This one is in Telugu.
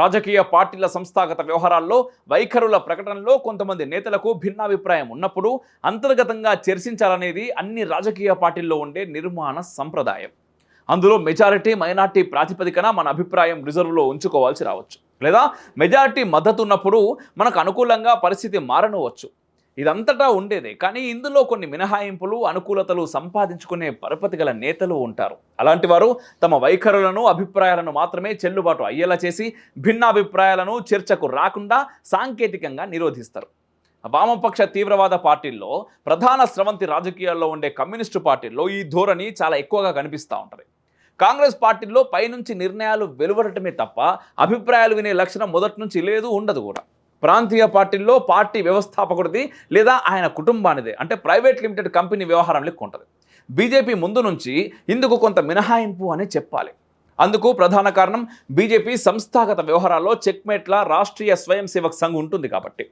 రాజకీయ పార్టీల సంస్థాగత వ్యవహారాల్లో వైఖరుల ప్రకటనలో కొంతమంది నేతలకు భిన్నాభిప్రాయం ఉన్నప్పుడు అంతర్గతంగా చర్చించాలనేది అన్ని రాజకీయ పార్టీల్లో ఉండే నిర్మాణ సంప్రదాయం. అందులో మెజారిటీ మైనార్టీ ప్రాతిపదికన మన అభిప్రాయం రిజర్వ్లో ఉంచుకోవాల్సి రావచ్చు. లేదా మెజారిటీ మద్దతు ఉన్నప్పుడు మనకు అనుకూలంగా పరిస్థితి మారనవచ్చు ఇదంతటా ఉండేదే. కానీ ఇందులో కొన్ని మినహాయింపులు అనుకూలతలు సంపాదించుకునే పరపతి గల నేతలు ఉంటారు. అలాంటి వారు తమ వైఖరులను అభిప్రాయాలను మాత్రమే చెల్లుబాటు అయ్యేలా చేసి భిన్నాభిప్రాయాలను చర్చకు రాకుండా సాంకేతికంగా నిరోధిస్తారు. వామపక్ష తీవ్రవాద పార్టీల్లో ప్రధాన స్రవంతి రాజకీయాల్లో ఉండే కమ్యూనిస్టు పార్టీల్లో ఈ ధోరణి చాలా ఎక్కువగా కనిపిస్తూ ఉంటుంది. కాంగ్రెస్ పార్టీల్లో పైనుంచి నిర్ణయాలు వెలువడటమే తప్ప అభిప్రాయాలు వినే లక్షణం మొదటి నుంచి లేదు ఉండదు కూడా. ప్రాంతీయ పార్టీల్లో పార్టీ వ్యవస్థాపకుడిది లేదా ఆయన కుటుంబానిదే. అంటే ప్రైవేట్ లిమిటెడ్ కంపెనీ వ్యవహారం లెక్క ఉంటుంది. బీజేపీ ముందు నుంచి ఇందుకు కొంత మినహాయింపు అని చెప్పాలి. అందుకు ప్రధాన కారణం బీజేపీ సంస్థాగత వ్యవహారాల్లో చెక్మేట్ల రాష్ట్రీయ స్వయం సేవక్ సంఘ్ ఉంటుంది కాబట్టి.